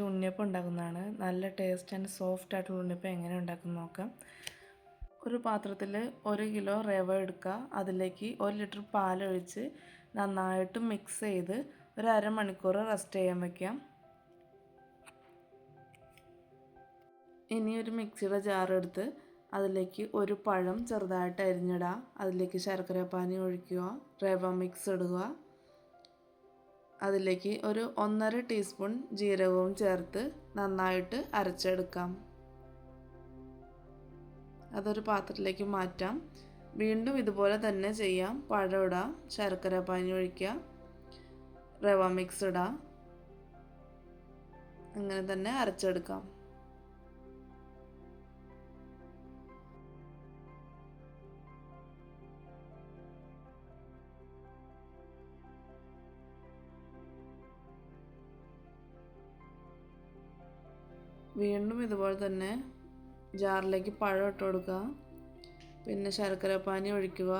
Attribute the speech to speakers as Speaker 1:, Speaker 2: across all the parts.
Speaker 1: ഉണ്ണിയപ്പം ഉണ്ടാക്കുന്നതാണ്. നല്ല taste and soft ആയിട്ടുള്ള ഉണ്ണിയപ്പം എങ്ങനെ ഉണ്ടാക്കുന്ന നോക്കാം. ഒരു പാത്രത്തിൽ ഒരു കിലോ റവ എടുക്കുക. അതിലേക്ക് ഒരു ലിറ്റർ പാലൊഴിച്ച് നന്നായിട്ട് മിക്സ് ചെയ്ത് ഒരു അരമണിക്കൂർ റെസ്റ്റ് ചെയ്യാൻ വയ്ക്കാം ഇനി ഒരു മിക്സിയുടെ ജാറെടുത്ത് അതിലേക്ക് ഒരു പഴം ചെറുതായിട്ട് അരിഞ്ഞിടുക. അതിലേക്ക് ശർക്കര പാനി ഒഴിക്കുക. റവ മിക്സ് ഇടുക. അതിലേക്ക് ഒരു ഒന്നര ടീസ്പൂൺ ജീരകവും ചേർത്ത് നന്നായിട്ട് അരച്ചെടുക്കാം. അതൊരു പാത്രത്തിലേക്ക് മാറ്റാം. വീണ്ടും ഇതുപോലെ തന്നെ ചെയ്യാം. പഴം ഇടാം ശർക്കര പാനി ഒഴിക്കുക റവ മിക്സ് ഇടാം. അങ്ങനെ തന്നെ അരച്ചെടുക്കാം. വീണ്ടും ഇതുപോലെ തന്നെ ജാറിലേക്ക് പഴം ഇട്ട് കൊടുക്കുക. പിന്നെ ശർക്കര പാനി ഒഴിക്കുക.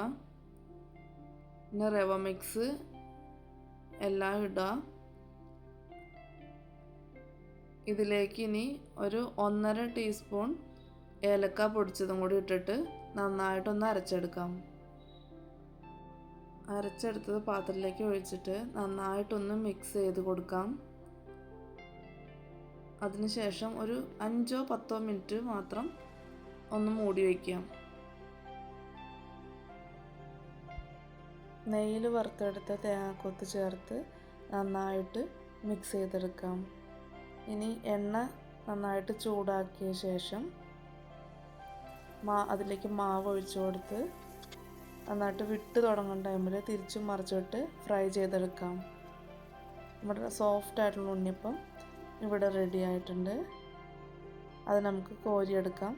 Speaker 1: പിന്നെ റവ മിക്സ് എല്ലാം ഇടുക. ഇതിലേക്ക് ഇനി ഒരു ഒന്നര ടീസ്പൂൺ ഏലക്ക പൊടിച്ചതും കൂടി ഇട്ടിട്ട് നന്നായിട്ടൊന്ന് അരച്ചെടുക്കാം. അരച്ചെടുത്തത് പാത്രത്തിലേക്ക് ഒഴിച്ചിട്ട് നന്നായിട്ടൊന്ന് മിക്സ് ചെയ്ത് കൊടുക്കാം. അതിനുശേഷം ഒരു അഞ്ചോ പത്തോ മിനിറ്റ് മാത്രം ഒന്ന് മൂടി വയ്ക്കാം നെയ്യിൽ വറുത്തെടുത്ത തേങ്ങാക്കൊത്ത് ചേർത്ത് നന്നായിട്ട് മിക്സ് ചെയ്തെടുക്കാം. ഇനി എണ്ണ നന്നായിട്ട് ചൂടാക്കിയ ശേഷം മാ അതിലേക്ക് മാവ് ഒഴിച്ചു കൊടുത്ത് നന്നായിട്ട് വിട്ട് തുടങ്ങുന്ന ടൈമിൽ തിരിച്ചും മറിച്ചിട്ട് ഫ്രൈ ചെയ്തെടുക്കാം. നമ്മുടെ സോഫ്റ്റ് ആയിട്ടുള്ള ഉണ്ണിയപ്പം ഇവിടെ റെഡി ആയിട്ടുണ്ട്. അത് നമുക്ക് കോരിയെടുക്കാം.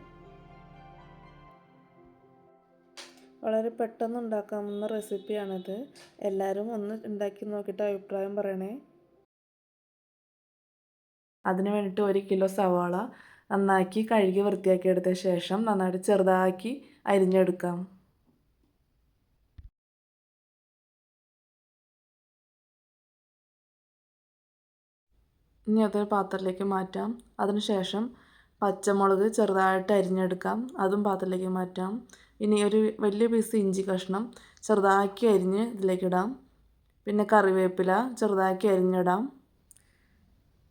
Speaker 1: വളരെ പെട്ടെന്ന് ഉണ്ടാക്കാവുന്ന റെസിപ്പിയാണിത്. എല്ലാവരും ഒന്ന് ഉണ്ടാക്കി നോക്കിയിട്ട് അഭിപ്രായം പറയണേ. അതിന് വേണ്ടിയിട്ട് ഒരു കിലോ സവാള നന്നാക്കി കഴുകി വൃത്തിയാക്കി എടുത്ത ശേഷം നന്നായിട്ട് ചെറുതാക്കി അരിഞ്ഞെടുക്കാം. ഇനി അതൊരു പാത്രത്തിലേക്ക് മാറ്റാം. അതിനുശേഷം പച്ചമുളക് ചെറുതായിട്ട് അരിഞ്ഞെടുക്കാം. അതും പാത്രത്തിലേക്ക് മാറ്റാം. ഇനി ഒരു വലിയ പീസ് ഇഞ്ചി കഷ്ണം ചെറുതാക്കി അരിഞ്ഞ് ഇതിലേക്കിടാം. പിന്നെ കറിവേപ്പില ചെറുതാക്കി അരിഞ്ഞിടാം.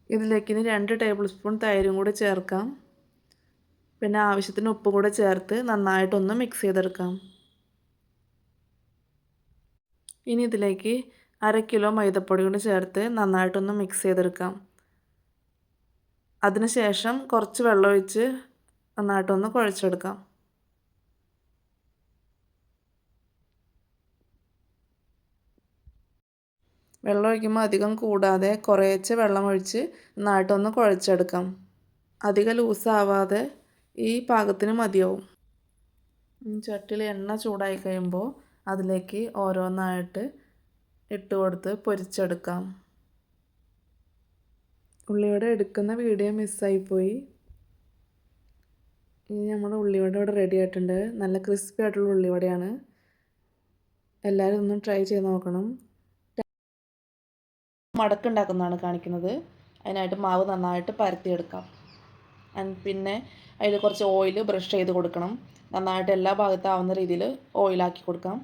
Speaker 1: ഇതിലേക്ക് ഇനി രണ്ട് ടേബിൾ സ്പൂൺ തൈരും കൂടി ചേർക്കാം. പിന്നെ ആവശ്യത്തിന് ഉപ്പ് കൂടെ ചേർത്ത് നന്നായിട്ടൊന്ന് മിക്സ് ചെയ്തെടുക്കാം. ഇനി ഇതിലേക്ക് അര കിലോ മൈദപ്പൊടി കൊണ്ട് ചേർത്ത് നന്നായിട്ടൊന്ന് മിക്സ് ചെയ്തെടുക്കാം. അതിനുശേഷം കുറച്ച് വെള്ളമൊഴിച്ച് നന്നായിട്ടൊന്ന് കുഴച്ചെടുക്കാം. വെള്ളം ഒഴിക്കുമ്പോൾ അധികം കൂടാതെ കുറേശ്ശെ വെള്ളം ഒഴിച്ച് നന്നായിട്ടൊന്ന് കുഴച്ചെടുക്കാം. അധികം ലൂസാവാതെ ഈ പാകത്തിന് മതിയാവും. ചട്ടിയിൽ എണ്ണ ചൂടായി കഴിയുമ്പോൾ അതിലേക്ക് ഓരോന്നായിട്ട് ഇട്ട് കൊടുത്ത് പൊരിച്ചെടുക്കാം. ഉള്ളിവട എടുക്കുന്ന വീഡിയോ മിസ്സായിപ്പോയി. ഇനി നമ്മുടെ ഉള്ളിവട ഇവിടെ റെഡി ആയിട്ടുണ്ട്. നല്ല ക്രിസ്പി ആയിട്ടുള്ള ഉള്ളിവടയാണ്. എല്ലാവരും ഒന്നും ട്രൈ ചെയ്ത് നോക്കണം. മടക്കുണ്ടാക്കുന്നതാണ് കാണിക്കുന്നത്. അതിനായിട്ട് മാവ് നന്നായിട്ട് പരത്തിയെടുക്കാം. പിന്നെ അതിൽ കുറച്ച് ഓയിൽ ബ്രഷ് ചെയ്ത് കൊടുക്കണം. നന്നായിട്ട് എല്ലാ ഭാഗത്താവുന്ന രീതിയിൽ ഓയിലാക്കി കൊടുക്കാം.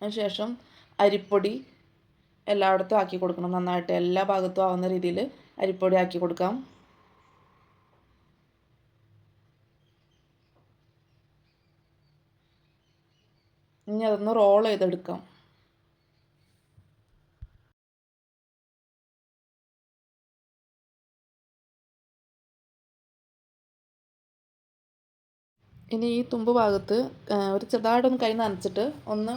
Speaker 1: അതിനുശേഷം അരിപ്പൊടി എല്ലായിടത്തും ആക്കി കൊടുക്കണം. നന്നായിട്ട് എല്ലാ ഭാഗത്തും ആവുന്ന രീതിയിൽ അരിപ്പൊടി ആക്കി കൊടുക്കാം. ഇനി അതൊന്ന് റോൾ ചെയ്തെടുക്കാം. ഇനി ഈ തുമ്പ് ഭാഗത്ത് ഒരു ചെറുതായിട്ടൊന്ന് കൈ നനച്ചിട്ട് ഒന്ന്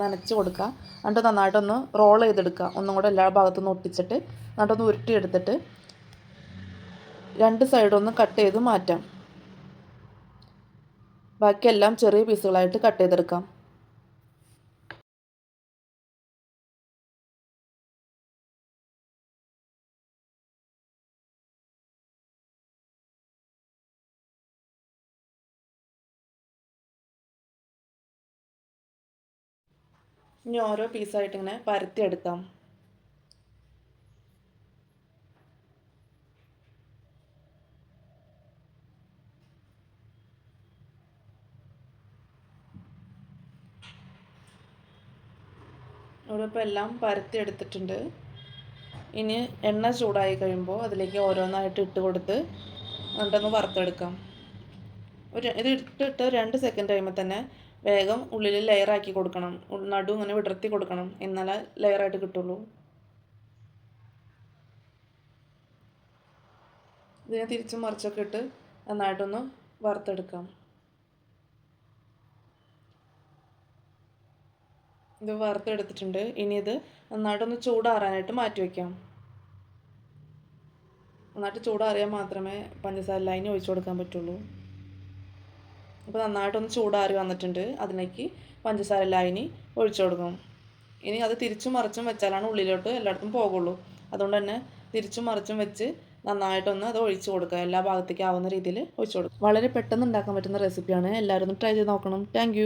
Speaker 1: നനച്ച് കൊടുക്കുക. എന്നിട്ട് നന്നായിട്ടൊന്ന് റോൾ ചെയ്തെടുക്കുക. ഒന്നും കൂടെ എല്ലാ ഭാഗത്തുനിന്ന് ഒട്ടിച്ചിട്ട് എന്നിട്ടൊന്ന് ഉരുട്ടിയെടുത്തിട്ട് രണ്ട് സൈഡൊന്ന് കട്ട് ചെയ്ത് മാറ്റാം. ബാക്കിയെല്ലാം ചെറിയ പീസുകളായിട്ട് കട്ട് ചെയ്തെടുക്കാം. ഇനി ഓരോ പീസായിട്ട് ഇങ്ങനെ പരത്തിയെടുക്കാം ഇവിടെ ഇപ്പം എല്ലാം പരത്തി എടുത്തിട്ടുണ്ട്. ഇനി എണ്ണ ചൂടായി കഴിയുമ്പോൾ അതിലേക്ക് ഓരോന്നായിട്ട് ഇട്ട് കൊടുത്ത് എന്നിട്ടൊന്ന് വറുത്തെടുക്കാം. ഒരു ഇത് ഇട്ടിട്ട് രണ്ട് സെക്കൻഡ് കഴിയുമ്പോൾ തന്നെ വേഗം ഉള്ളിൽ ലെയറാക്കി കൊടുക്കണം. നടു ഇങ്ങനെ വിടർത്തി കൊടുക്കണം. എന്നാലേ ലെയറായിട്ട് കിട്ടുള്ളൂ. ഇതിനെ തിരിച്ചും മറിച്ചൊക്കെ ഇട്ട് നന്നായിട്ടൊന്ന് വറുത്തെടുക്കാം. ഇത് വറുത്തെടുത്തിട്ടുണ്ട്. ഇനി ഇത് നന്നായിട്ടൊന്ന് ചൂടാറാനായിട്ട് മാറ്റി വയ്ക്കാം നന്നായിട്ട് ചൂടാറിയാൽ മാത്രമേ പഞ്ചസാര ലൈനി ഒഴിച്ചു കൊടുക്കാൻ പറ്റുള്ളൂ. അപ്പോൾ നന്നായിട്ടൊന്ന് ചൂടാറി വന്നിട്ടുണ്ട്. അതിലേക്ക് പഞ്ചസാര ലൈനി ഒഴിച്ചു കൊടുക്കും. ഇനി അത് തിരിച്ചും മറിച്ചും വെച്ചാലാണ് ഉള്ളിലോട്ട് എല്ലായിടത്തും പോകുള്ളൂ. അതുകൊണ്ട് തന്നെ തിരിച്ചും മറിച്ചും വെച്ച് നന്നായിട്ടൊന്ന് അത് ഒഴിച്ചു കൊടുക്കുക. എല്ലാ ഭാഗത്തേക്കും ആവുന്ന രീതിയിൽ ഒഴിച്ചു കൊടുക്കുക. വളരെ പെട്ടെന്ന് ഉണ്ടാക്കാൻ പറ്റുന്ന റെസിപ്പിയാണ് എല്ലാവരും ഒന്ന് ട്രൈ ചെയ്ത് നോക്കണം. താങ്ക്